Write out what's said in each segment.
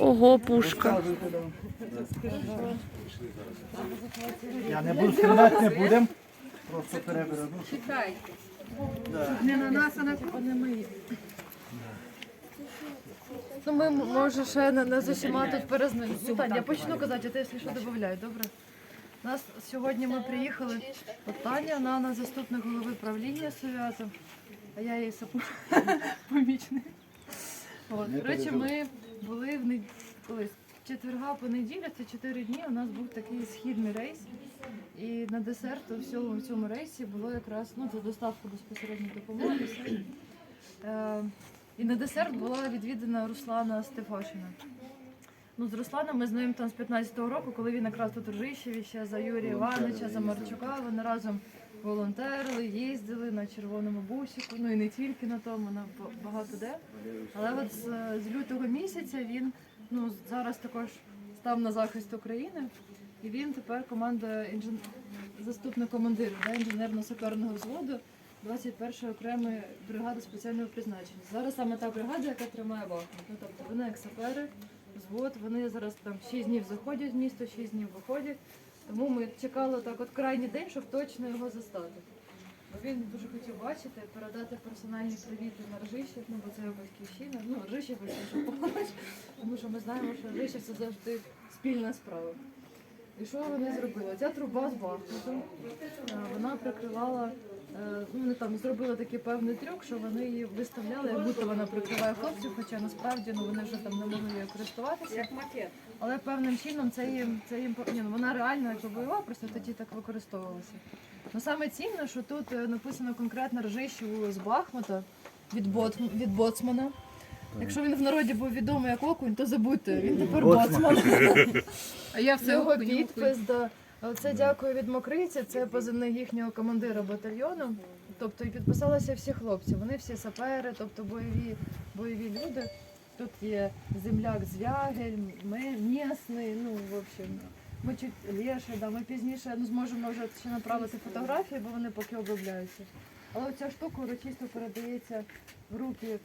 Ого, пушка. Я не буду стріляти, не будемо. Просто переберемо. Не на нас, а на не ми. Ну, ми може ще не, не з усіма тут перезнайомі. Ну, Тань, я почну казати, а ти, якщо що, додай, добре? Нас сьогодні ми приїхали. От Таня, вона у нас заступник голови правління Совята, а я її сапу- помічник. От, до речі, ми були в нед... колись четверга по неділю, це чотири дні. У нас був такий східний рейс. І на десерт у всьому в цьому рейсі було якраз ну, це доставка безпосередньо допомоги. Е, і на десерт була відвідана Руслана Стефашина. Ну, з Русланом ми знаємо там з 15-го року, коли він якраз тут Ржищеві ще за Юрія Івановича, за Марчука. Вони разом волонтерили, їздили на червоному бусику, ну і не тільки на тому, на ба- багато де. Але от з, з лютого місяця він ну, зараз також став на захист України. І він тепер команда інжен... заступник командира да, інженерно-саперного взводу 21-ї окремої бригади спеціального призначення. Зараз саме та бригада, яка тримає Бахмут. Ну, тобто вони як сапери, взвод, вони зараз там 6 днів заходять в місто, 6 днів виходять. Тому ми чекали так от крайній день, щоб точно його застати. Бо він дуже хотів бачити, передати персональні привіти на Ржищів, ну бо це його батьківщина. Ну, Ржищів, що помочь, тому що ми знаємо, що Ржищів це завжди спільна справа. І що вони зробили? Ця труба з Бахмутом, вона прикривала, ну вони там зробили такий певний трюк, що вони її виставляли, як будто вона прикриває хлопців, хоча насправді ну, вони вже там не могли її користуватися. Як макет. Але певним чином це їм, це їм ні, ну, вона реально як бойова, просто тоді так використовувалася. Ну саме цінне, що тут е, написано конкретно режищу з Бахмута від, бот, від боцмана. Якщо він в народі був відомий як окунь, то забудьте, він тепер Боцман. боцман. А я все його окунь, окунь. підпис. Да. Це дякую від Мокриці, це позивний їхнього командира батальйону. Тобто і підписалися всі хлопці. Вони всі сапери, тобто бойові, бойові люди. Тут є земляк Звягель, ми місний, ну в общем. Ми чуть лєше, да, ми пізніше ну, зможемо вже ще направити фотографії, бо вони поки обробляються. Але ця штука урочисто передається в руки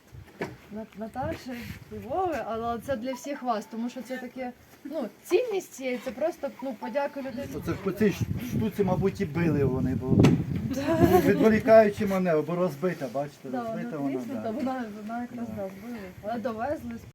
Наташі Львови, але це для всіх вас, тому що це таке, ну, цінність цієї, це просто ну, подяка людині. Це ж по цій штуці, мабуть, і били вони, бо ну, відволікаючи мене, бо розбита, бачите, Да, розбита вона вона. да. вона, вона якраз розбила. Але довезли